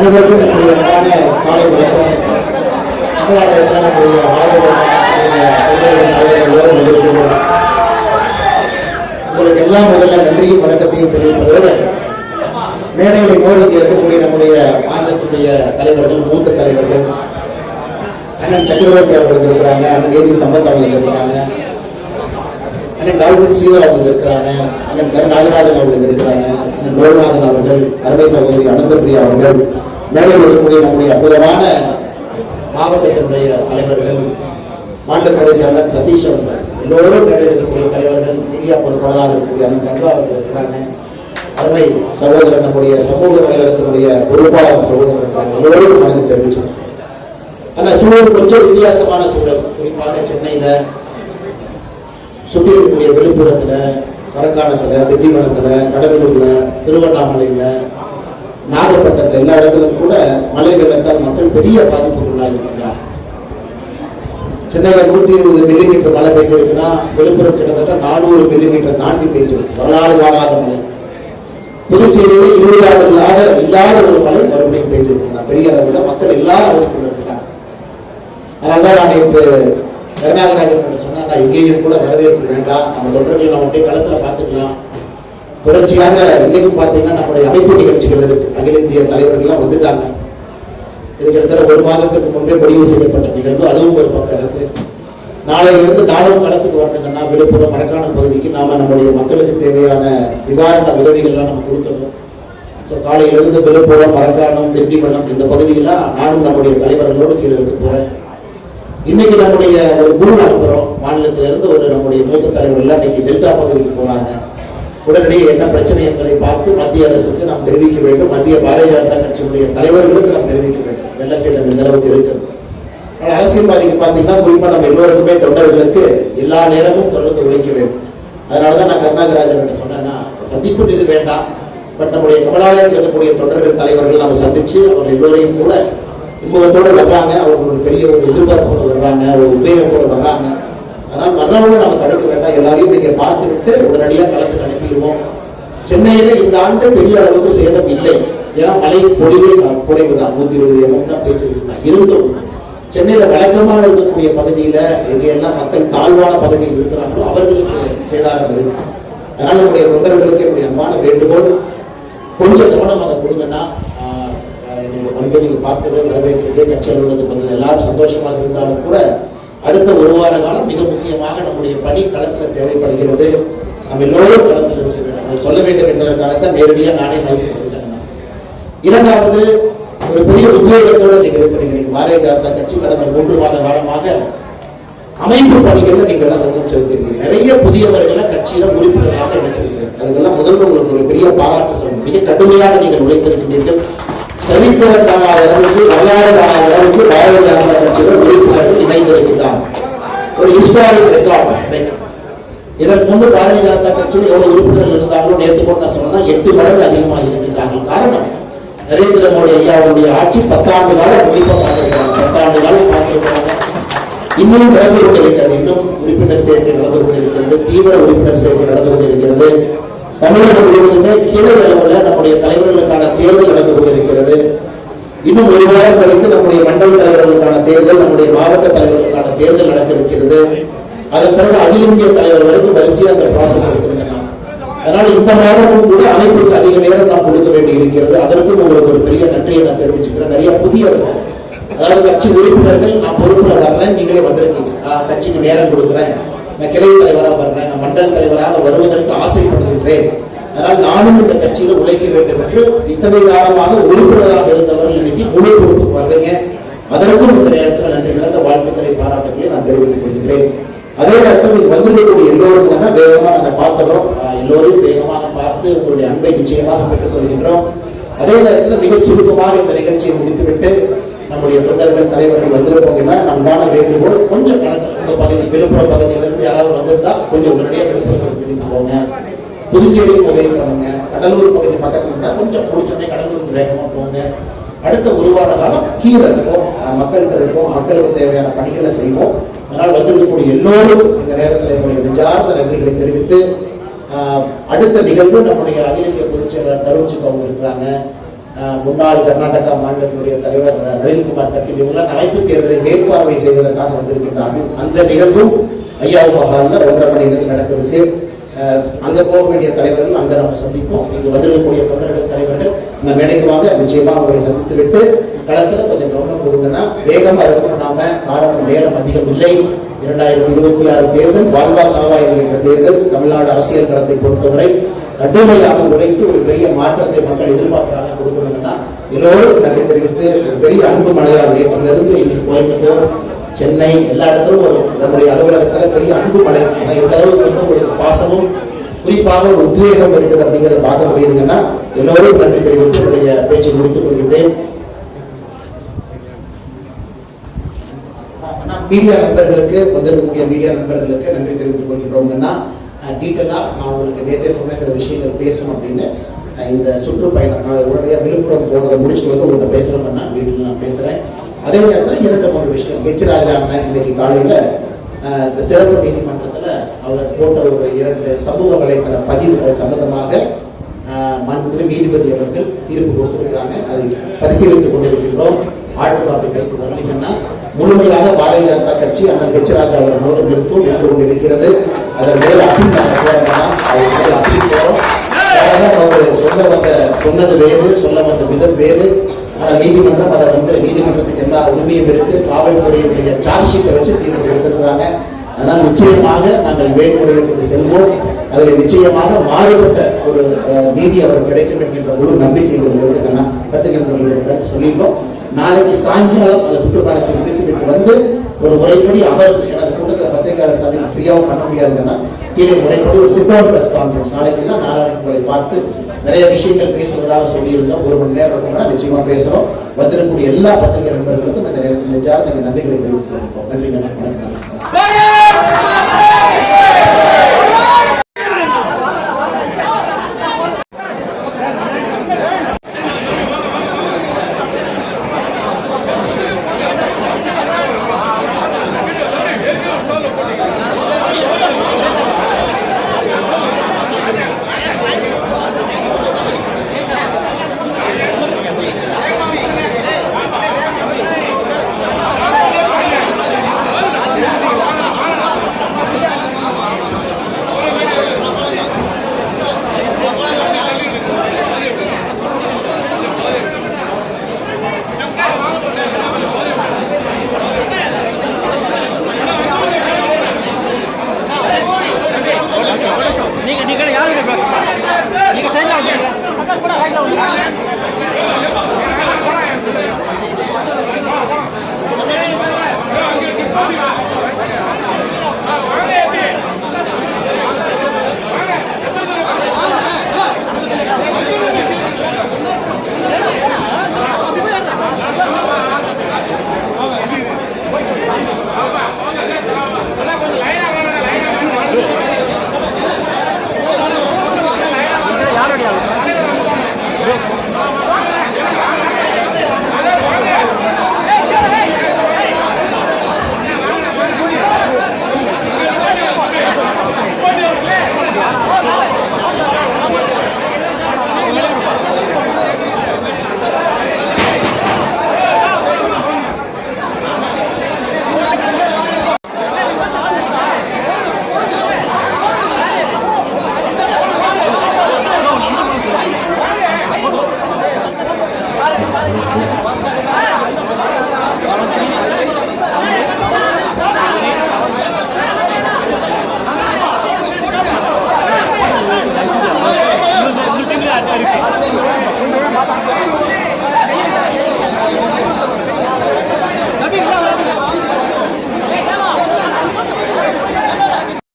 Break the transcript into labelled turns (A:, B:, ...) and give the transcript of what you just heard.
A: அனைவருக்கும் என்னுடைய காலை வணக்கம் தமிழ்நாடு நம்முடைய உங்களுக்கு எல்லாம் முதல்ல நன்றியும் வணக்கத்தையும் தெரிவிப்பதோடு மேடையில் மோடி இங்கே இருக்கக்கூடிய நம்முடைய மாநிலத்துடைய தலைவர்கள் மூத்த தலைவர்கள் அண்ணன் சக்கரவர்த்தி அவர்கள் இருக்கிறாங்க அண்ணன் ஏதி சம்பத் அவங்க இருக்கிறாங்க அண்ணன் டால்பின் சீவர் அவங்க இருக்கிறாங்க அண்ணன் கருநாகராஜன் அவர்கள் இருக்கிறாங்க அண்ணன் லோகநாதன் அவர்கள் அருமை சகோதரி அனந்தபிரியா அவர்கள் மேடையில் இருக்கக்கூடிய நம்முடைய அற்புதமான மாவட்டத்தினுடைய தலைவர்கள் மாநிலத்துடைய அண்ணன் சதீஷ் அவர்கள் எல்லோரும் மேடையில் இருக்கக்கூடிய தலைவர்கள் மீடியா பொறுப்பாளராக இருக்கக்கூடிய அண்ணன் கங்கா அவர்கள் இருக்கிறாங்க. அருமை சகோதரர் நம்முடைய சமூக வலைதளத்தினுடைய பொறுப்பாளர் சகோதரர் இருக்கிறாங்க. எல்லோரும் வணக்கம் தெரிவிச்சோம் ஆனால் சூழல் கொஞ்சம் வித்தியாசமான சூழல். குறிப்பாக சென்னையில் சுற்றி இருக்கக்கூடிய விழுப்புரத்தில் மரக்காணத்துல திண்டிவனத்தில் கடலூர்ல திருவண்ணாமலையில் நாகப்பட்டினத்தில் எல்லா இடத்திலும் கூட மழை வெள்ளத்தால் மக்கள் பெரிய பாதிப்புக்குள்ளாக இருக்கிறார் சென்னையில் நூற்றி இருபது மில்லிமீட்டர் மழை பெய்திருக்குன்னா விழுப்புரம் கிட்டத்தட்ட நானூறு மில்லிமீட்டர் தாண்டி பெய்திருக்கு. வரலாறு காணாத மழை. புதுச்சேரியிலே இருபது ஆண்டுகளாக இல்லாத ஒரு மழை மறுபடியும் பெய்திருக்கிறார் பெரிய அளவில் மக்கள் எல்லாரும் அவதிக்குள்ள இருக்கிறாங்க அதனால்தான் நான் நேற்று கருணாகராஜன் சொன்னால் நான் இங்கேயும் கூட வரவேற்பு வேண்டாம். நம்ம தொண்டர்களை நம்ம அப்படியே களத்தில் பார்த்துக்கலாம். தொடர்ச்சியாக இன்னைக்கும் பார்த்தீங்கன்னா நம்முடைய அமைப்பு நிகழ்ச்சிகள் இருக்கு. அகில இந்திய தலைவர்கள்லாம் வந்துட்டாங்க. இது கிட்டத்தட்ட ஒரு மாதத்துக்கு முன்பே முடிவு செய்யப்பட்ட நிகழ்வு. அதுவும் ஒரு பக்கம் இருக்கு. நாளையிலிருந்து நானும் களத்துக்கு வரணுங்கன்னா விழுப்புரம் மரக்கான பகுதிக்கு நாம நம்முடைய மக்களுக்கு தேவையான நிவாரண உதவிகள்லாம் நம்ம கொடுக்கணும். ஸோ காலையிலிருந்து விழுப்புரம் மரக்காணம் திண்டிவனம் இந்த பகுதியெல்லாம் நானும் நம்முடைய தலைவர்களோடு கீழே இருக்க போறேன். இன்னைக்கு நம்முடைய ஒரு குழு அனுப்புறோம் மாநிலத்திலிருந்து ஒரு நம்முடைய மூத்த தலைவர்கள்லாம் இன்னைக்கு டெல்டா பகுதிக்கு போனாங்க உடனடியே என்ன பிரச்சனை என்பதை பார்த்து மத்திய அரசுக்கு நாம் தெரிவிக்க வேண்டும். மத்திய பாரதிய ஜனதா கட்சியினுடைய தலைவர்களுக்கு நாம் தெரிவிக்க வேண்டும். வெள்ளத்தில் இந்த அளவுக்கு இருக்கிறது. ஆனால் அரசியல்வாதிக்கு பார்த்தீங்கன்னா குறிப்பாக நம்ம எல்லோருக்குமே தொண்டர்களுக்கு எல்லா நேரமும் தொடர்ந்து உழைக்க வேண்டும். அதனாலதான் நான் கருணாகராஜன் சொன்னேன்னா சந்திப்பு இது வேண்டாம். பட் நம்முடைய கமலாலயத்தில் இருக்கக்கூடிய தொண்டர்கள் தலைவர்கள் நம்ம சந்திச்சு அவர்கள் எல்லோரையும் கூட இன்பத்தோடு வர்றாங்க. அவர்கள் பெரிய ஒரு எதிர்பார்ப்போடு வர்றாங்க ஒரு உத்வேகத்தோடு வர்றாங்க. அதனால் வர்றவங்க நம்ம தடுக்க கரெக்டாக எல்லாரையும் நீங்கள் பார்த்துவிட்டு உடனடியாக களத்துக்கு அனுப்பிடுவோம். சென்னையில் இந்த ஆண்டு பெரிய அளவுக்கு சேதம் இல்லை. ஏன்னா மழை பொழிவே குறைவு தான் நூத்தி இருபது எம்எம் தான் பேச்சிருக்கா இருந்தும் சென்னையில் வழக்கமாக இருக்கக்கூடிய பகுதியில் எங்கே எல்லாம் மக்கள் தாழ்வான பகுதியில் இருக்கிறாங்களோ அவர்களுக்கு சேதாரம் இருக்கு. அதனால் நம்முடைய தொண்டர்களுக்கு என்னுடைய அன்பான வேண்டுகோள் கொஞ்சம் கவனம் அதை கொடுங்கன்னா நீங்கள் நீங்க வந்து நீங்கள் பார்த்தது வரவேற்றது கட்சி அலுவலகத்துக்கு வந்தது எல்லாரும் சந்தோஷமாக இருந்தாலும் கூட அடுத்த ஒரு வார காலம் மிக முக்கியமாக நம்முடைய பணி களத்தில் தேவைப்படுகிறது. நம்ம எல்லோரும் களத்தில் இருக்க வேண்டும் அதை சொல்ல வேண்டும் என்பதற்காகத்தான் நேரடியாக நானே மதிப்பு கொடுத்தேன் இரண்டாவது ஒரு பெரிய உத்வேகத்தோட நீங்கள் இருக்கிறீங்க நீங்கள் பாரதிய ஜனதா கட்சி கடந்த மூன்று மாத காலமாக அமைப்பு பணிகளில் நீங்கள் எல்லாம் கவனம் செலுத்திருக்கீங்க. நிறைய புதியவர்களை கட்சியில உறுப்பினர்களாக இணைச்சிருக்கீங்க. அதுக்கெல்லாம் முதல்ல உங்களுக்கு ஒரு பெரிய பாராட்டு சொல்லணும். மிக கடுமையாக நீங்கள் உழைத்திருக்கின்றீர்கள். சரித்திரம் காணாத அளவுக்கு வரலாறு காணாத அளவுக்கு பாரதிய ஜனதா கட்சியில உறுப்பினர்கள் இணைந்திருக்கிறார். ஒரு ஹிஸ்டாரிக் ரெக்கார்ட் இதற்கு முன்பு பாரதிய ஜனதா கட்சியில் எவ்வளவு உறுப்பினர்கள் இருந்தாங்களோ நேற்று கூட நான் சொன்னா எட்டு மடங்கு அதிகமாக இருக்கின்றார்கள். காரணம் நரேந்திர மோடி ஐயாவுடைய ஆட்சி பத்தாண்டு காலம் முடிப்பா பார்த்திருக்காங்க பத்தாண்டு காலம் பார்த்திருக்காங்க. இன்னும் நடந்து கொண்டிருக்கிறது. இன்னும் உறுப்பினர் சேர்க்கை நடந்து கொண்டிருக்கிறது. தீவிர உறுப்பினர் சேர்க்கை நடந்து கொண்டிருக்கிறது. தமிழகம் முழுவதுமே கிளை அளவில் தலைவர்களுக்கான தேர்தல் நடந்து கொண்டிருக்கிறது. இன்னும் ஒரு வாரம் கழித்து நம்முடைய மண்டல தலைவர்களுக்கான தேர்தல் நம்முடைய மாவட்ட தலைவர்களுக்கான தேர்தல் நடக்க இருக்கிறது. அதன் பிறகு அகில இந்திய தலைவர் வரைக்கும் வரிசையா அந்த ப்ராசஸ் இருக்குதுங்க. அதனால் இந்த மாதமும் கூட அமைப்புக்கு அதிக நேரம் நாம் கொடுக்க வேண்டி இருக்கிறது அதற்கும் உங்களுக்கு ஒரு பெரிய நன்றியை நான் தெரிவிச்சுக்கிறேன். நிறைய புதிய அதாவது கட்சி உறுப்பினர்கள் நான் பொறுப்புல வர்றேன் நீங்களே வந்திருக்கீங்க. நான் கட்சிக்கு நேரம் கொடுக்குறேன். நான் கிளை தலைவராக வர்றேன். நான் மண்டல தலைவராக வருவதற்கு ஆசைப்படுகின்றேன். அதனால் நானும் இந்த கட்சியில உழைக்க வேண்டும் என்று இத்தனை காலமாக உறுப்பினராக இருந்தவர்கள் இன்னைக்கு முழு பொறுப்புக்கு வர்றீங்க. அதற்கும் இந்த நேரத்தில் நன்றி கலந்த வாழ்த்துக்களை பாராட்டுகளை நான் தெரிவித்துக் கொள்கிறேன். அதே நேரத்தில் நீங்க வந்திருக்கக்கூடிய எல்லோரும் தானே வேகமாக நாங்கள் பார்த்துறோம். எல்லோரையும் வேகமாக பார்த்து உங்களுடைய அன்பை நிச்சயமாக பெற்றுக் கொள்கின்றோம். அதே நேரத்தில் மிகச் சுருக்கமாக இந்த நிகழ்ச்சியை முடித்துவிட்டு நம்முடைய தொண்டர்கள் தலைவர்கள் வந்திருப்போங்கன்னா அன்பான வேண்டுகோள் கொஞ்சம் கணக்கு உங்க பகுதி விழுப்புரம் பகுதியிலிருந்து யாராவது வந்திருந்தா கொஞ்சம் உடனே புதுச்சேரிக்கு உதவி பண்ணுங்க கடலூர் பகுதி பக்கத்தில் இருந்தால் கொஞ்சம் பிடிச்சோடனே கடலூருக்கு வேகமாக போங்க. அடுத்த ஒரு வார காலம் கீழே இருக்கும் மக்களுக்கு மக்களுக்கு தேவையான பணிகளை செய்வோம். அதனால் வந்திருக்கக்கூடிய எல்லோரும் இந்த நேரத்தில் என்னுடைய நெஞ்சார்ந்த நன்றிகளை தெரிவித்து அடுத்த நிகழ்வு நம்முடைய அகில இந்திய பொதுச் செயலாளர் தருண் அவங்க இருக்கிறாங்க. முன்னாள் கர்நாடகா மாநிலத்தினுடைய தலைவர் நளின்குமார் கட்டீல் இவங்களாம் அமைப்பு தேர்தலை மேற்பார்வை செய்வதற்காக வந்திருக்கின்றார்கள். அந்த நிகழ்வும் ஐயாவு மகாலில் ஒன்றரை மணி நேரம் அங்கே போக வேண்டிய தலைவர்கள் அங்கே நம்ம சந்திப்போம். இங்கு வந்திருக்கக்கூடிய தொண்டர்கள் தலைவர்கள் இந்த மேடைக்கு வாங்க நிச்சயமா அவங்களை சந்தித்து விட்டு களத்தில் கொஞ்சம் கவனம் கொடுங்கன்னா வேகமாக இருக்கணும். நாம காரணம் நேரம் அதிகம் இல்லை. இரண்டாயிரத்தி இருபத்தி ஆறு தேர்தல் வாழ்வா சாவா என்கின்ற தேர்தல் தமிழ்நாடு அரசியல் களத்தை பொறுத்தவரை கடுமையாக உழைத்து ஒரு பெரிய மாற்றத்தை மக்கள் எதிர்பார்க்கிறாங்க. கொடுக்கணும்னா எல்லோரும் நன்றி தெரிவித்து பெரிய அன்பு மழையால் நேற்றிலிருந்து இன்று கோயம்புத்தூர் சென்னை எல்லா இடத்திலும் ஒரு நம்முடைய அலுவலகத்துல பெரிய அன்பு எந்த அளவுக்கு வந்து உங்களுக்கு பாசமும் குறிப்பாக ஒரு உத்வேகம் இருக்குது அப்படிங்கிறத பார்க்க முடியுதுங்கன்னா எல்லோரும் நன்றி தெரிவித்து என்னுடைய பேச்சை முடித்துக் கொள்கிறேன் மீடியா நண்பர்களுக்கு வந்திருக்கக்கூடிய மீடியா நண்பர்களுக்கு நன்றி தெரிவித்துக் கொள்கிறோம்னா டீட்டெயிலாக நான் உங்களுக்கு நேற்றே சொன்ன சில விஷயங்கள் பேசணும் அப்படின்னு இந்த சுற்றுப்பயணம் நான் உடனடியாக விழுப்புரம் போனதை முடிச்சுட்டு வந்து உங்கள்கிட்ட பேசணும்னா வீட்டில் நான் பேசுகிறேன் அதே நேரத்தில் இரண்டு மூணு விஷயம். ஹெச் ராஜா அண்ணன் இன்னைக்கு காலையில் இந்த சிறப்பு நீதிமன்றத்தில் அவர் போட்ட ஒரு இரண்டு சமூக வலைத்தள பதிவு சம்பந்தமாக ஆஹ் நீதிபதி அவர்கள் தீர்ப்பு கொடுத்திருக்கிறாங்க. அதை பரிசீலித்துக் கொண்டிருக்கின்றோம். ஆர்டர் காப்பி கைக்கு வரலைங்கன்னா முழுமையாக பாரதிய ஜனதா கட்சி அண்ணன் ஹெச் ராஜா அவர்களோடு நிற்கும் நின்று கொண்டிருக்கிறது. அதன் மேல் அப்பீல் நாங்கள் போறோம்னா அது மேல் அப்பீல் போறோம். அவர் சொன்ன வந்த சொன்னது வேறு சொல்ல வந்த விதம் வேறு. ஆனால் நீதிமன்றம் அதை வந்து நீதிமன்றத்துக்கு எல்லா உரிமையும் இருக்கு காவல்துறையினுடைய சார்ஜ் ஷீட்டை வச்சு தீர்ப்பு கொடுத்திருக்கிறாங்க. அதனால் நிச்சயமாக நாங்கள் மேல்முறையீட்டுக்கு செல்வோம். அதில் நிச்சயமாக மாறுபட்ட ஒரு நீதி அவர் கிடைக்கும் என்கின்ற முழு நம்பிக்கை எங்களுக்கு நான் பத்திரிகை கருத்து சொல்லியிருக்கோம். நாளைக்கு சாயங்காலம் அந்த சுற்றுப்பயணத்தை முடித்துவிட்டு வந்து ஒரு முறைப்படி அமர்ந்து எனது கூட்டத்தில் பத்திரிகையாளர் சாதி ஃப்ரீயாகவும் பண்ண முடியாதுன்னா கீழே முறைப்படி ஒரு சிப்போன் பிரஸ் கான்ஃபரன்ஸ் நாளைக்கு நாராயணன் உங்களை பார்த்து நிறைய விஷயங்கள் பேசுவதாக சொல்லியிருந்தோம். ஒரு மணி நேரம் இருக்கும்னா நிச்சயமா பேசுறோம். வந்திருக்கக்கூடிய எல்லா பத்திரிகை நண்பர்களுக்கும் இந்த நேரத்தில் நெஞ்சார்ந்த நன்றிகளை தெரிவித்துக் கொண்டிருக்கோம் நன்றிங்க வணக்கம்.